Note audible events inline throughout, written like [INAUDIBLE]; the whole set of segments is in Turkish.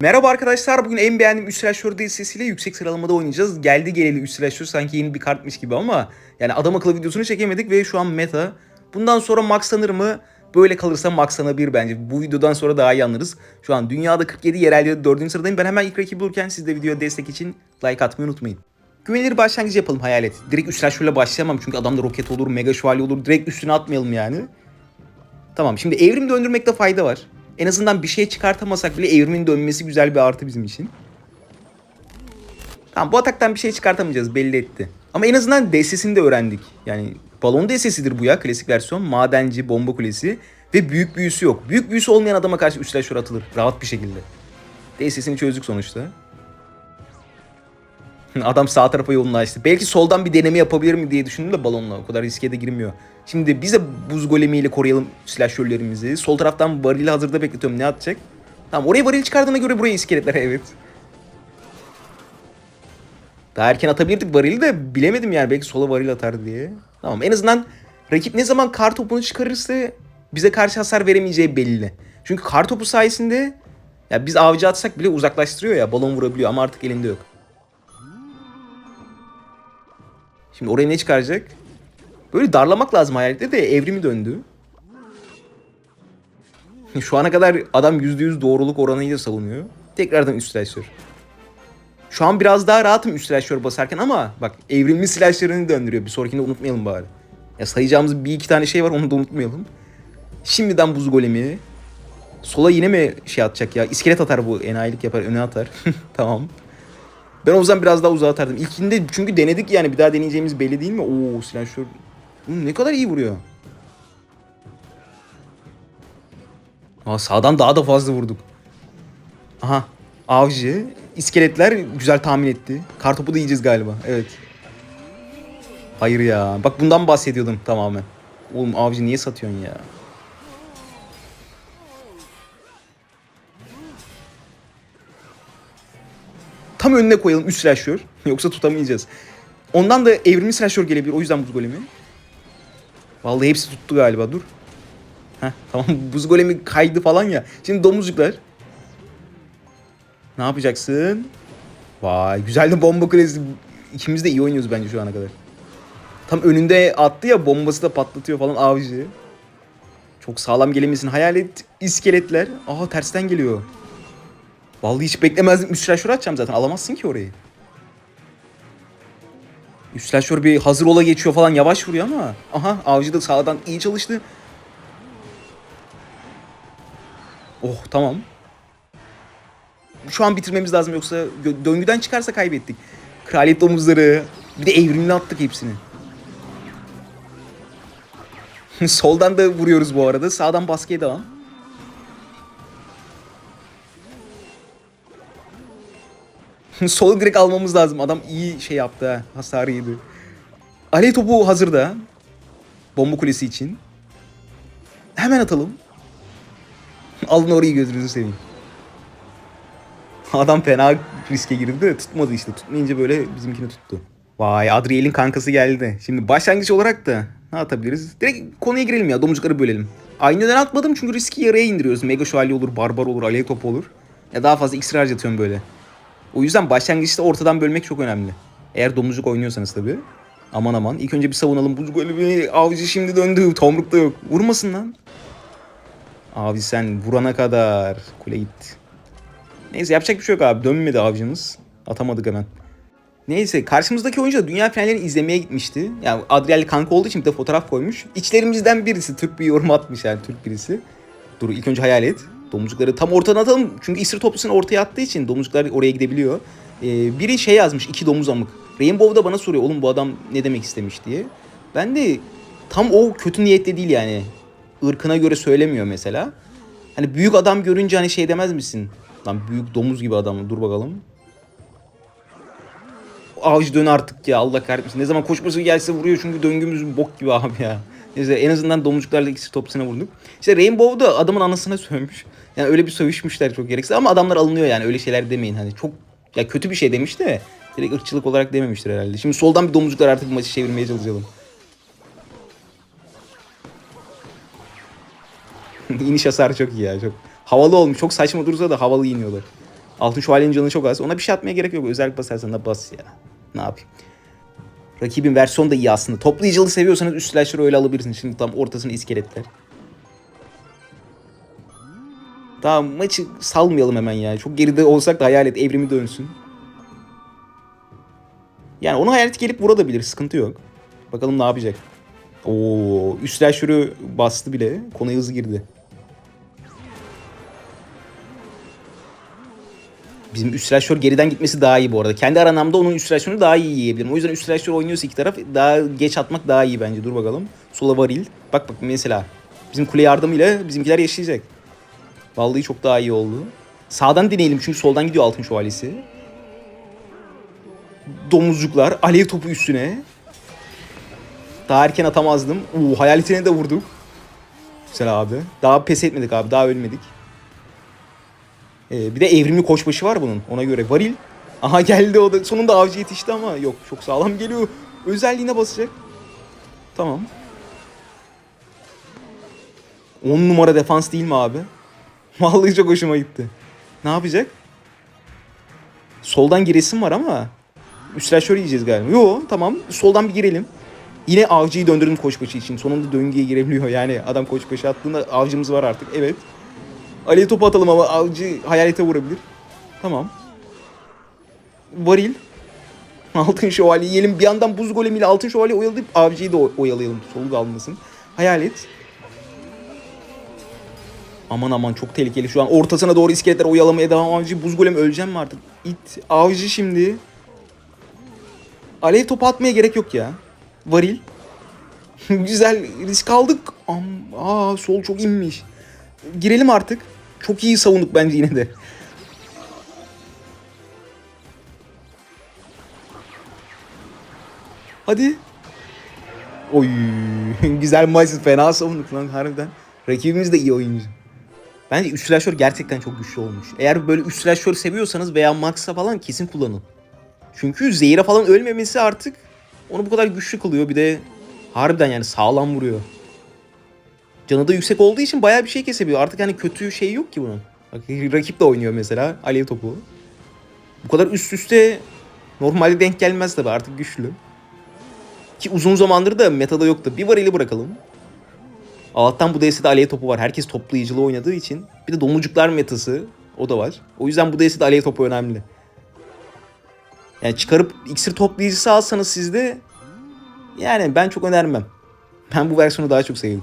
Merhaba arkadaşlar. Bugün en beğendiğim 3 slasher dizisiyle yüksek sıralamada oynayacağız. Geldi geleli 3 slasher sanki yeni bir kartmış gibi ama yani adam akıllı videosunu çekemedik ve şu an meta. Bundan sonra maxlanır mı? Böyle kalırsa maxlanabilir bence. Bu videodan sonra daha iyi anlarız. Şu an dünyada 47 yerelde 4. sıradayım. Ben hemen ilk rakibi bulurken siz de videoya destek için like atmayı unutmayın. Güvenilir başlangıç yapalım hayalet. Direkt 3 slasher'la başlayamam çünkü adamda roket olur, mega şövalye olur. Direkt üstüne atmayalım yani. Tamam şimdi evrim döndürmekte fayda var. En azından bir şey çıkartamasak bile evrimin dönmesi güzel bir artı bizim için. Tamam bu ataktan bir şey çıkartamayacağız belli etti. Ama en azından DS'sini de öğrendik. Yani balon DS'sidir bu ya klasik versiyon. Madenci, bomba kulesi ve büyük büyüsü yok. Büyük büyüsü olmayan adama karşı 3 slasher atılır rahat bir şekilde. DS'sini çözdük sonuçta. [LAUGHS] Adam sağ tarafa yolunu açtı. Belki soldan bir deneme yapabilir mi diye düşündüm de balonla. O kadar riske de girmiyor. Şimdi biz de buz golemiyle koruyalım slasherlerimizi. Sol taraftan varili hazırda bekletiyorum. Ne atacak? Tamam oraya varil çıkardığına göre buraya iskeletler [LAUGHS] evet. Daha erken atabilirdik varili de bilemedim yani. Belki sola varil atar diye. Tamam en azından rakip ne zaman kar topunu çıkarırsa bize karşı hasar veremeyeceği belli. Çünkü kar topu sayesinde ya biz avcı atsak bile uzaklaştırıyor ya balon vurabiliyor ama artık elinde yok. Şimdi oraya ne çıkaracak? Böyle darlamak lazım hayalette de evrimi döndü. Şu ana kadar adam %100 doğruluk oranıyla savunuyor. Tekrardan üst slasher. Şu an biraz daha rahatım üst slasher basarken ama bak evrimli slasher'ını döndürüyor. Bir sonrakini unutmayalım bari. Ya sayacağımız bir iki tane şey var onu da unutmayalım. Şimdiden buz golemi. Sola yine mi şey atacak ya? İskelet atar bu. Enayilik yapar. Öne atar. [LAUGHS] tamam. Ben o yüzden biraz daha uzağa atardım. İlkinde çünkü denedik yani bir daha deneyeceğimiz belli değil mi? Oo silahşör. Oğlum ne kadar iyi vuruyor. Aa, sağdan daha da fazla vurduk. Aha. Avcı. iskeletler güzel tahmin etti. Kartopu da yiyeceğiz galiba. Evet. Hayır ya. Bak bundan bahsediyordum tamamen. Oğlum avcı niye satıyorsun ya? Tam önüne koyalım 3 slasher. [LAUGHS] Yoksa tutamayacağız. Ondan da evrimli slasher gelebilir. O yüzden buz golemi. Vallahi hepsi tuttu galiba. Dur. Heh, tamam [LAUGHS] buz golemi kaydı falan ya. Şimdi domuzcuklar. Ne yapacaksın? Vay güzel de bomba kulesi. İkimiz de iyi oynuyoruz bence şu ana kadar. Tam önünde attı ya bombası da patlatıyor falan avcı. Çok sağlam gelemesin. Hayalet iskeletler. Aha tersten geliyor. Vallahi hiç beklemezdim. Üç slasher atacağım zaten. Alamazsın ki orayı. Slasher bir hazır ola geçiyor falan. Yavaş vuruyor ama. Aha avcı da sağdan iyi çalıştı. Oh tamam. Şu an bitirmemiz lazım yoksa döngüden çıkarsa kaybettik. Kraliyet domuzları. Bir de evrimli attık hepsini. [LAUGHS] Soldan da vuruyoruz bu arada. Sağdan baskıya devam. [LAUGHS] Sol direkt almamız lazım. Adam iyi şey yaptı ha. Yedi. Alev topu hazırda. Bomba kulesi için. Hemen atalım. [LAUGHS] Alın orayı gözünüzü seveyim. [LAUGHS] Adam fena riske girdi de tutmadı işte. Tutmayınca böyle bizimkini tuttu. Vay Adriel'in kankası geldi. Şimdi başlangıç olarak da ne atabiliriz? Direkt konuya girelim ya. Domuzcukları bölelim. Aynı neden atmadım çünkü riski yarıya indiriyoruz. Mega şövalye olur, barbar olur, alev topu olur. Ya daha fazla iksir harcatıyorum böyle. O yüzden başlangıçta ortadan bölmek çok önemli. Eğer domuzcuk oynuyorsanız tabii. Aman aman. İlk önce bir savunalım. Bu golü avcı şimdi döndü. Tomruk da yok. Vurmasın lan. Abi sen vurana kadar kule gitti. Neyse yapacak bir şey yok abi. Dönmedi avcımız. Atamadık hemen. Neyse karşımızdaki oyuncu da dünya finallerini izlemeye gitmişti. Yani Adriel kanka olduğu için bir de fotoğraf koymuş. İçlerimizden birisi Türk bir yorum atmış yani Türk birisi. Dur ilk önce hayal et. Domuzcukları tam ortadan atalım. Çünkü isir toplusunu ortaya attığı için domuzcuklar oraya gidebiliyor. Ee, biri şey yazmış iki domuz amık. Rainbow da bana soruyor oğlum bu adam ne demek istemiş diye. Ben de tam o kötü niyetle değil yani. Irkına göre söylemiyor mesela. Hani büyük adam görünce hani şey demez misin? Lan büyük domuz gibi adam dur bakalım. Avcı dön artık ya Allah kahretmesin. Ne zaman koşması gelse vuruyor çünkü döngümüz bok gibi abi ya. Neyse en azından domuzcuklarla ikisi topsuna vurduk. İşte Rainbow da adamın anasına sövmüş. Yani öyle bir sövüşmüşler çok gereksiz ama adamlar alınıyor yani öyle şeyler demeyin hani çok ya kötü bir şey demiş de direkt ırkçılık olarak dememiştir herhalde. Şimdi soldan bir domuzcuklar artık maçı çevirmeye çalışalım. [LAUGHS] İniş hasarı çok iyi ya çok. Havalı olmuş. Çok saçma dursa da havalı iniyorlar. Altın şövalyenin canı çok az. Ona bir şey atmaya gerek yok. Özellik basarsan da bas ya. Ne yapayım? Rakibin versiyonu da iyi aslında. Toplayıcılığı seviyorsanız üst slashları öyle alabilirsiniz. Şimdi tam ortasını iskeletler. Tamam maçı salmayalım hemen ya. Çok geride olsak da hayalet evrimi dönsün. Yani onu hayalet gelip vurabilir. Sıkıntı yok. Bakalım ne yapacak. Oo, üst slasher'ı bastı bile. Konuya hızlı girdi. Bizim üst slasher geriden gitmesi daha iyi bu arada. Kendi aranamda onun üst slasher'ını daha iyi yiyebilirim. O yüzden üst slasher oynuyorsa iki taraf daha geç atmak daha iyi bence. Dur bakalım. Sola varil. Bak bak mesela. Bizim kule yardımıyla bizimkiler yaşayacak. Vallahi çok daha iyi oldu. Sağdan deneyelim çünkü soldan gidiyor altın şövalyesi. Domuzcuklar. Alev topu üstüne. Daha erken atamazdım. Oo, hayaletine de vurduk. Güzel abi. Daha pes etmedik abi. Daha ölmedik. Ee, bir de evrimli koçbaşı var bunun. Ona göre varil. Aha geldi o da. Sonunda avcı yetişti ama yok çok sağlam geliyor. Özelliğine basacak. Tamam. 10 numara defans değil mi abi? [LAUGHS] Vallahi çok hoşuma gitti. Ne yapacak? Soldan giresim var ama üstler şöyle yiyeceğiz galiba. Yo tamam soldan bir girelim. Yine avcıyı döndürdüm koçbaşı için. Sonunda döngüye girebiliyor. Yani adam koçbaşı attığında avcımız var artık. Evet. Ali'ye topu atalım ama avcı hayalete vurabilir. Tamam. Varil. Altın şövalye yiyelim. Bir yandan buz golemiyle altın şövalye oyalayıp avcıyı da oyalayalım. Solu kalmasın. Hayalet. Aman aman çok tehlikeli şu an. Ortasına doğru iskeletler oyalamaya devam. Avcı buz golem öleceğim mi artık? İt. Avcı şimdi. Alev topu atmaya gerek yok ya. Varil. [LAUGHS] Güzel risk aldık. Aa sol çok inmiş. Girelim artık. Çok iyi savunduk bence yine de. Hadi. Oy [LAUGHS] güzel maç fena savunduk lan harbiden. Rakibimiz de iyi oyuncu. Bence üst slasher gerçekten çok güçlü olmuş. Eğer böyle üst slasher seviyorsanız veya Max'a falan kesin kullanın. Çünkü Zehir'e falan ölmemesi artık onu bu kadar güçlü kılıyor. Bir de harbiden yani sağlam vuruyor. Canı da yüksek olduğu için bayağı bir şey kesebiliyor. Artık hani kötü şey yok ki bunun. [LAUGHS] Rakip de oynuyor mesela alev topu. Bu kadar üst üste normalde denk gelmez tabi artık güçlü. Ki uzun zamandır da metada yoktu. Bir varili bırakalım. Allah'tan bu DS'de alev topu var. Herkes toplayıcılığı oynadığı için. Bir de domuzcuklar metası o da var. O yüzden bu DS'de alev topu önemli. Yani çıkarıp iksir toplayıcısı alsanız sizde yani ben çok önermem. Ben bu versiyonu daha çok sevdim.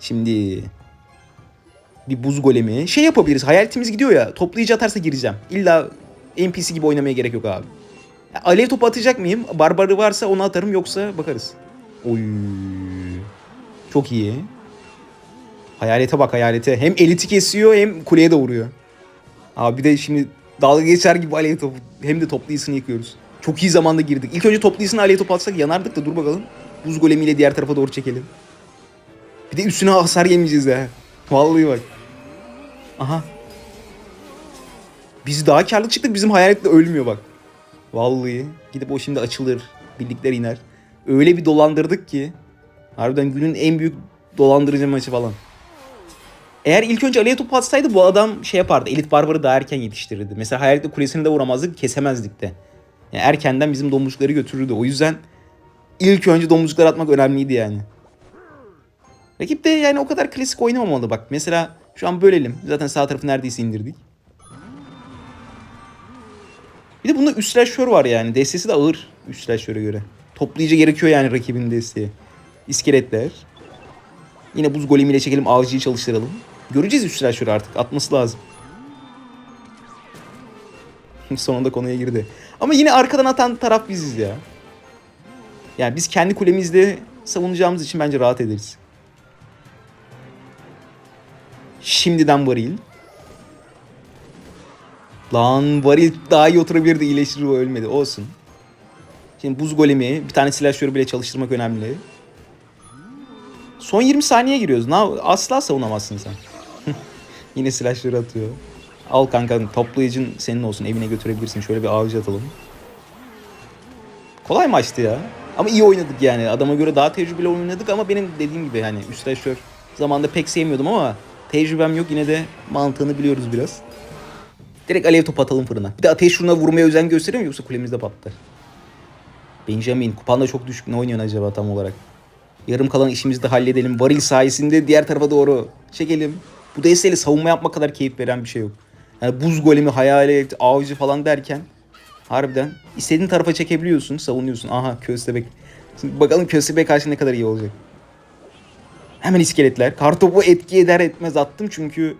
Şimdi bir buz golemi. Şey yapabiliriz. Hayaletimiz gidiyor ya. Toplayıcı atarsa gireceğim. İlla NPC gibi oynamaya gerek yok abi. Alev topu atacak mıyım? Barbarı varsa onu atarım yoksa bakarız. Oy. Çok iyi. Hayalete bak hayalete. Hem eliti kesiyor hem kuleye de vuruyor. Abi bir de şimdi dalga geçer gibi alev topu. Hem de topluyusunu yıkıyoruz. Çok iyi zamanda girdik. İlk önce topluyusunu alev topu atsak yanardık da dur bakalım. Buz golemiyle diğer tarafa doğru çekelim. Bir de üstüne hasar yemeyeceğiz ya. Vallahi bak. Aha. Biz daha karlı çıktık. Bizim hayalet de ölmüyor bak. Vallahi. Gidip o şimdi açılır. Birlikler iner. Öyle bir dolandırdık ki. Harbiden günün en büyük dolandırıcı maçı falan. Eğer ilk önce Ali'ye topu atsaydı bu adam şey yapardı. Elit Barbar'ı daha erken yetiştirirdi. Mesela Hayalet'le kulesini de vuramazdık. Kesemezdik de. Yani erkenden bizim domuzcukları götürürdü. O yüzden ilk önce domuzcuklar atmak önemliydi yani. Rakip de yani o kadar klasik oynamamalı bak. Mesela şu an bölelim. Zaten sağ tarafı neredeyse indirdik. Bir de bunda üst slasher var yani. Destesi de ağır üst slasher'e göre. Toplayıcı gerekiyor yani rakibin desteği. İskeletler. Yine buz golemiyle çekelim avcıyı çalıştıralım. Göreceğiz üst slasher'ı artık. Atması lazım. [LAUGHS] Sonunda konuya girdi. Ama yine arkadan atan taraf biziz ya. Yani biz kendi kulemizde savunacağımız için bence rahat ederiz. Şimdiden varil. Lan varil daha iyi oturabilirdi iyileştirir o ölmedi. Olsun. Şimdi buz golemi bir tane silahşörü bile çalıştırmak önemli. Son 20 saniye giriyoruz. Ne asla savunamazsın sen. [LAUGHS] Yine silahşörü atıyor. Al kanka toplayıcın senin olsun evine götürebilirsin. Şöyle bir avcı atalım. Kolay maçtı ya. Ama iyi oynadık yani. Adama göre daha tecrübeli oynadık ama benim dediğim gibi hani üst slasher zamanında pek sevmiyordum ama tecrübem yok yine de mantığını biliyoruz biraz. Direkt alev top atalım fırına. Bir de ateş şuna vurmaya özen gösteriyor mu yoksa kulemizde patlar. Benjamin kupan da çok düşük. Ne oynuyorsun acaba tam olarak? Yarım kalan işimizi de halledelim. Varil sayesinde diğer tarafa doğru çekelim. Bu desteğiyle savunma yapmak kadar keyif veren bir şey yok. Yani buz golemi, hayalet, avcı falan derken harbiden istediğin tarafa çekebiliyorsun, savunuyorsun. Aha köstebek. Şimdi bakalım köstebek karşı ne kadar iyi olacak. Hemen iskeletler. Kartopu etki eder etmez attım çünkü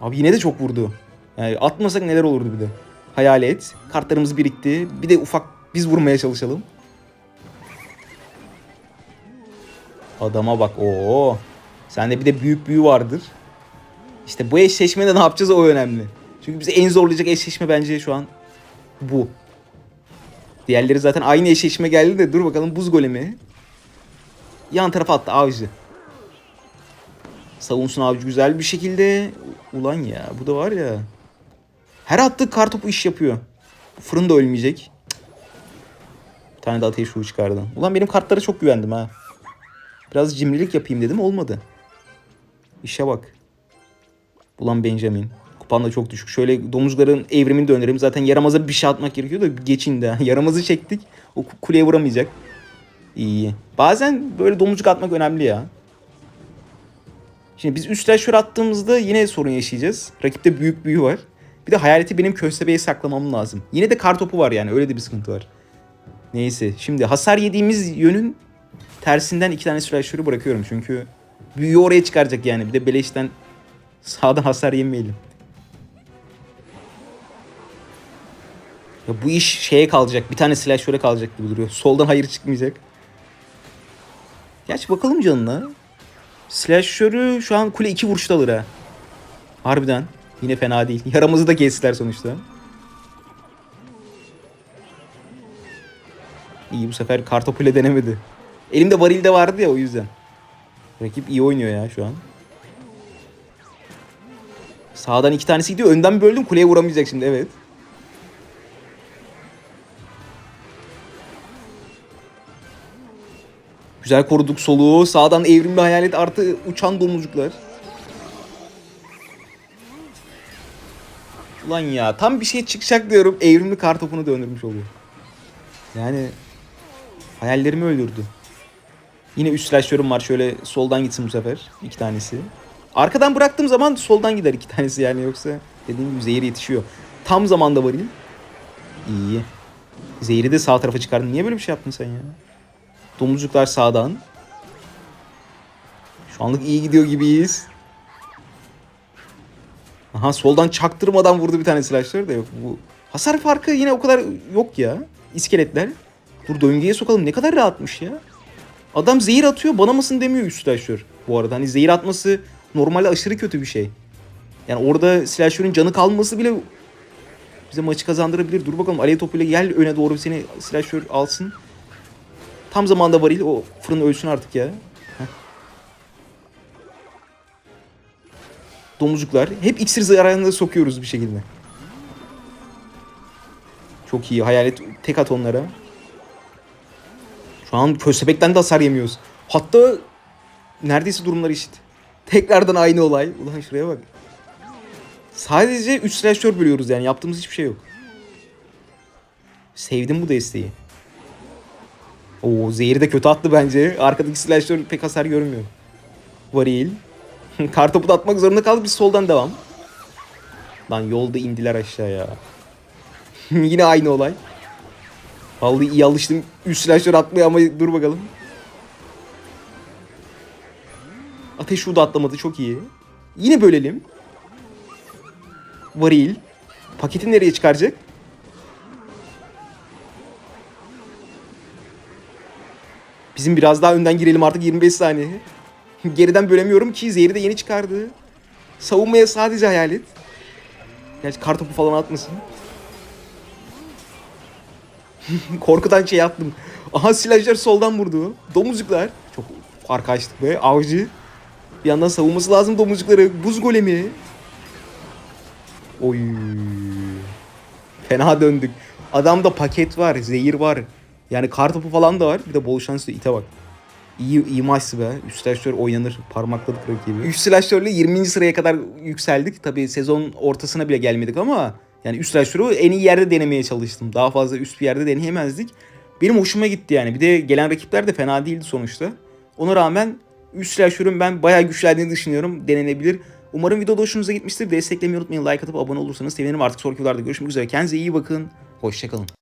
abi yine de çok vurdu. Yani atmasak neler olurdu bir de. Hayalet. Kartlarımız birikti. Bir de ufak biz vurmaya çalışalım. Adama bak. Oo. Sende bir de büyük büyü vardır. İşte bu eşleşmede ne yapacağız o önemli. Çünkü bizi en zorlayacak eşleşme bence şu an bu. Diğerleri zaten aynı eşleşme geldi de dur bakalım buz golemi. Yan tarafa attı avcı. Savunsun avcı güzel bir şekilde. Ulan ya bu da var ya. Her attığı kartopu iş yapıyor. Fırın da ölmeyecek. Bir tane de ateş şuğu çıkardı. Ulan benim kartlara çok güvendim ha. Biraz cimrilik yapayım dedim olmadı. İşe bak. Ulan Benjamin. Kupan da çok düşük. Şöyle domuzların evrimini dönerim. Zaten yaramaza bir şey atmak gerekiyor da geçin de. [LAUGHS] Yaramazı çektik. O ku- kuleye vuramayacak. İyi. Bazen böyle domuzcuk atmak önemli ya. Şimdi biz üstten şöyle attığımızda yine sorun yaşayacağız. Rakipte büyük büyü var. Bir de hayaleti benim köstebeğe saklamam lazım. Yine de kar topu var yani öyle de bir sıkıntı var. Neyse şimdi hasar yediğimiz yönün tersinden iki tane slasher'ı bırakıyorum. Çünkü büyüyü oraya çıkaracak yani. Bir de beleşten sağdan hasar yemeyelim. Ya bu iş şeye kalacak. Bir tane slasher'e kalacak gibi duruyor. Soldan hayır çıkmayacak. Gerçi bakalım canına. Slasher'ı şu an kule iki vuruşta alır ha. Harbiden. Yine fena değil. [LAUGHS] Yaramızı da kestiler sonuçta. İyi bu sefer kartopuyla denemedi. Elimde varil de vardı ya o yüzden. Rakip iyi oynuyor ya şu an. Sağdan iki tanesi gidiyor. Önden böldüm. Kuleye vuramayacak şimdi evet. Güzel koruduk soluğu. Sağdan evrimli hayalet artı uçan domuzcuklar. Ulan ya tam bir şey çıkacak diyorum. Evrimli kartopunu döndürmüş oluyor. Yani hayallerimi öldürdü. Yine üst slasher'ım var. Şöyle soldan gitsin bu sefer. iki tanesi. Arkadan bıraktığım zaman soldan gider iki tanesi yani yoksa dediğim gibi zehir yetişiyor. Tam zamanda varayım. İyi. Zehri de sağ tarafa çıkardın. Niye böyle bir şey yaptın sen ya? Domuzcuklar sağdan. Şu anlık iyi gidiyor gibiyiz. Aha soldan çaktırmadan vurdu bir tane slasher da yok. Bu hasar farkı yine o kadar yok ya. İskeletler. Dur döngüye sokalım. Ne kadar rahatmış ya. Adam zehir atıyor bana mısın demiyor üst slasher. Bu arada hani zehir atması normalde aşırı kötü bir şey. Yani orada slasher'ın canı kalması bile bize maçı kazandırabilir. Dur bakalım alev topuyla gel öne doğru seni slasher alsın. Tam zamanda varil o fırın ölsün artık ya. Heh. Domuzcuklar. Hep iksir zararını sokuyoruz bir şekilde. Çok iyi. Hayalet tek at onlara. Şu an köstebekten de hasar yemiyoruz. Hatta neredeyse durumlar eşit. Tekrardan aynı olay. Ulan şuraya bak. Sadece 3 slasher bölüyoruz yani. Yaptığımız hiçbir şey yok. Sevdim bu desteği. Oo zehri de kötü attı bence. Arkadaki slasher pek hasar görmüyor. Varil. [LAUGHS] Kartopu da atmak zorunda kaldık. Biz soldan devam. Lan yolda indiler aşağıya. [LAUGHS] Yine aynı olay. Vallahi iyi alıştım. Üst slasher atmaya ama dur bakalım. Ateş şurada atlamadı çok iyi. Yine bölelim. Varil. Paketi nereye çıkaracak? Bizim biraz daha önden girelim artık 25 saniye. [LAUGHS] Geriden bölemiyorum ki zehri de yeni çıkardı. Savunmaya sadece hayalet. Gerçi kartopu falan atmasın. [LAUGHS] Korkudan şey yaptım. Aha silajlar soldan vurdu. Domuzcuklar. Çok fark açtık be. Avcı. Bir yandan savunması lazım domuzcukları. Buz golemi. Oy. Fena döndük. Adamda paket var, zehir var. Yani kartopu falan da var. Bir de bol şanslı ite bak. İyi, iyi maçtı be. Üst slasher oynanır. Parmakladık rakibi. Üst slasher'le 20. sıraya kadar yükseldik. Tabii sezon ortasına bile gelmedik ama Yani üst slasher'ı en iyi yerde denemeye çalıştım. Daha fazla üst bir yerde deneyemezdik. Benim hoşuma gitti yani. Bir de gelen rakipler de fena değildi sonuçta. Ona rağmen üst slasher'ın ben bayağı güçlendiğini düşünüyorum. Denenebilir. Umarım videoda hoşunuza gitmiştir. Desteklemeyi unutmayın. Like atıp abone olursanız sevinirim. Artık sonraki videolarda görüşmek üzere. Kendinize iyi bakın. Hoşçakalın.